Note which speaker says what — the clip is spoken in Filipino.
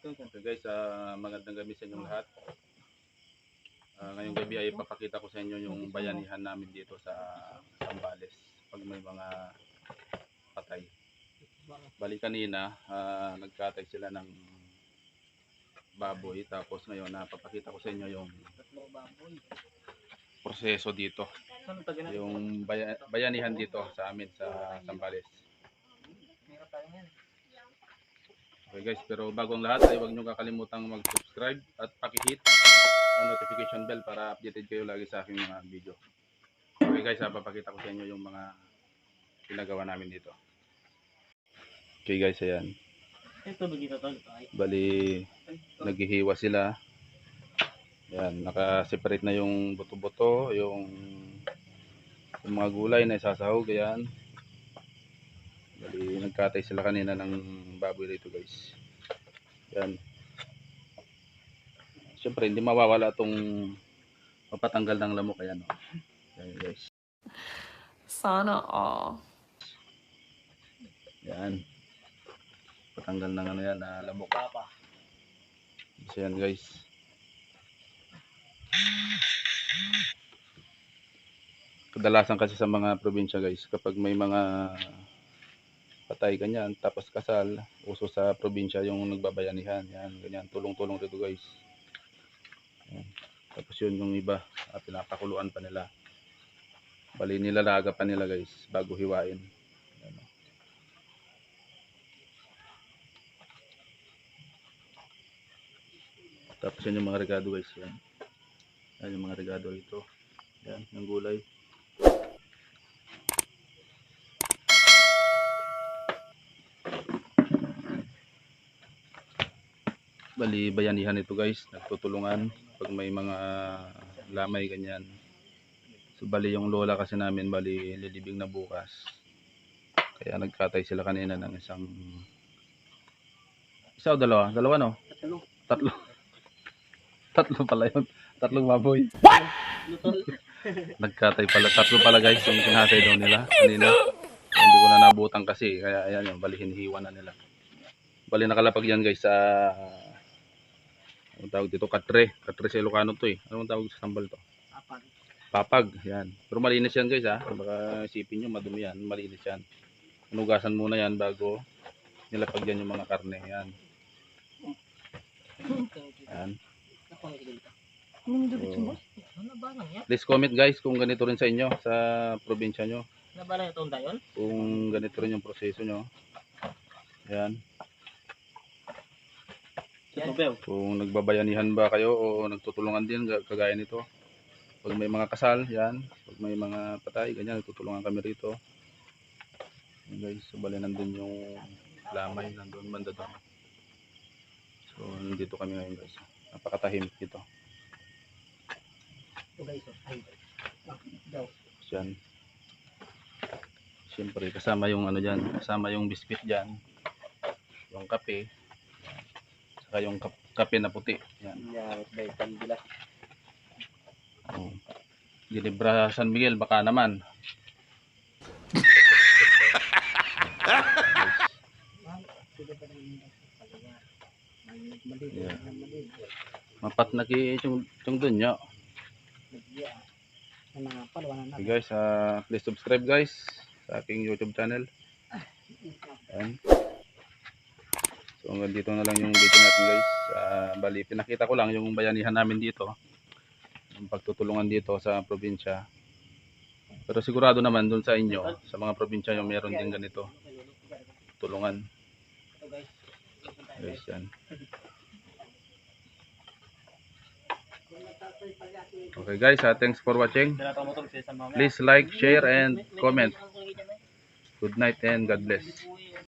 Speaker 1: Okay guys, ah, magandang gabi sa inyong lahat. Ah, ngayong gabi ay ipapakita ko sa inyo yung bayanihan namin dito sa Sambales pag may mga patay. Bali kanina, ah, nagkatay sila ng baboy tapos ngayon napapakita ko sa inyo yung proseso dito. Yung baya- bayanihan dito sa amin sa Sambales. Okay guys, pero bago ang lahat ay huwag nyo kakalimutang mag-subscribe at pakihit ang notification bell para updated kayo lagi sa aking mga video. Okay guys, ah, papakita ko sa inyo yung mga pinagawa namin dito. Okay guys, ayan.
Speaker 2: Ito
Speaker 1: Bali, naghihiwa sila. Ayan, naka-separate na yung buto-buto, yung, yung mga gulay na isasahog, ayan. Bali, nagkatay sila kanina ng baboy dito guys. Ayan. Siyempre, hindi mawawala itong mapatanggal ng lamok, ayan. Oh. Ayan guys.
Speaker 3: Sana all.
Speaker 1: Ayan. Patanggal ng ano yan, na lamok.
Speaker 2: papa.
Speaker 1: So yan guys. Kadalasan kasi sa mga probinsya guys, kapag may mga patay ganyan, tapos kasal, uso sa probinsya yung nagbabayanihan. Yan, ganyan, tulong-tulong dito guys. Yan. Tapos yun yung iba, ah, pinapakuluan pa nila. Bali nilalaga pa nila guys, bago hiwain. Yan, oh. Tapos yan yung mga regado guys. Yan. Yan yung mga regado ito. Yan, yung gulay. Bali, bayanihan ito guys. Nagtutulungan pag may mga lamay ganyan. So, bali yung lola kasi namin, bali lilibing na bukas. Kaya nagkatay sila kanina ng isang isa o dalawa? Dalawa no?
Speaker 2: Tatlo.
Speaker 1: Tatlo. Tatlo pala yun. Tatlong baboy.
Speaker 2: Lutol.
Speaker 1: Nagkatay pala. Tatlo pala guys yung kinatay daw nila kanina. Hindi ko na nabutan kasi. Kaya ayan yung bali hinihiwa na nila. Bali nakalapag yan guys sa anong tawag dito? Katre. Katre sa Ilocano to eh. Anong tawag sa sambal to?
Speaker 2: Apag.
Speaker 1: Papag. Yan. Pero malinis yan guys ha. Baka isipin nyo madumi yan. Malinis yan. Anugasan muna yan bago nilapag yan yung mga karne. Yan. Yan.
Speaker 2: Ang.
Speaker 1: So,
Speaker 2: Ano nang yan?
Speaker 1: Please comment guys kung ganito rin sa inyo sa probinsya nyo.
Speaker 2: Nabala ito ang dayon?
Speaker 1: Kung ganito rin yung proseso nyo. Yan.
Speaker 2: Yan. Bel.
Speaker 1: Kung nagbabayanihan ba kayo o nagtutulungan din ga- kagaya nito. Pag may mga kasal, yan. Pag may mga patay, ganyan, nagtutulungan kami rito. Yan guys, so bali nandun yung lamay, nandun banda doon. So, nandito kami ngayon guys. Napakatahimik dito.
Speaker 2: Ito guys. oh. Ay. Daw.
Speaker 1: Yan. Siyempre, kasama yung ano dyan, kasama yung biscuit dyan. Yung kape. Saka yung kap- kape na puti. Yan.
Speaker 2: Yan. Dahil pandila.
Speaker 1: Oh. Ginebra San Miguel, baka naman. Yeah. Mapat na ki yung yung dun nyo. Okay guys, ah, please subscribe guys sa aking YouTube channel. Ayan. So hanggang dito na lang yung video natin guys. Ah, bali, pinakita ko lang yung bayanihan namin dito. Yung pagtutulungan dito sa probinsya. Pero sigurado naman dun sa inyo, sa mga probinsya yung meron din ganito. Tulungan.
Speaker 2: Guys.
Speaker 1: Yan. Okay guys, ah, thanks for watching. Please like, share, and comment. Good night and God bless.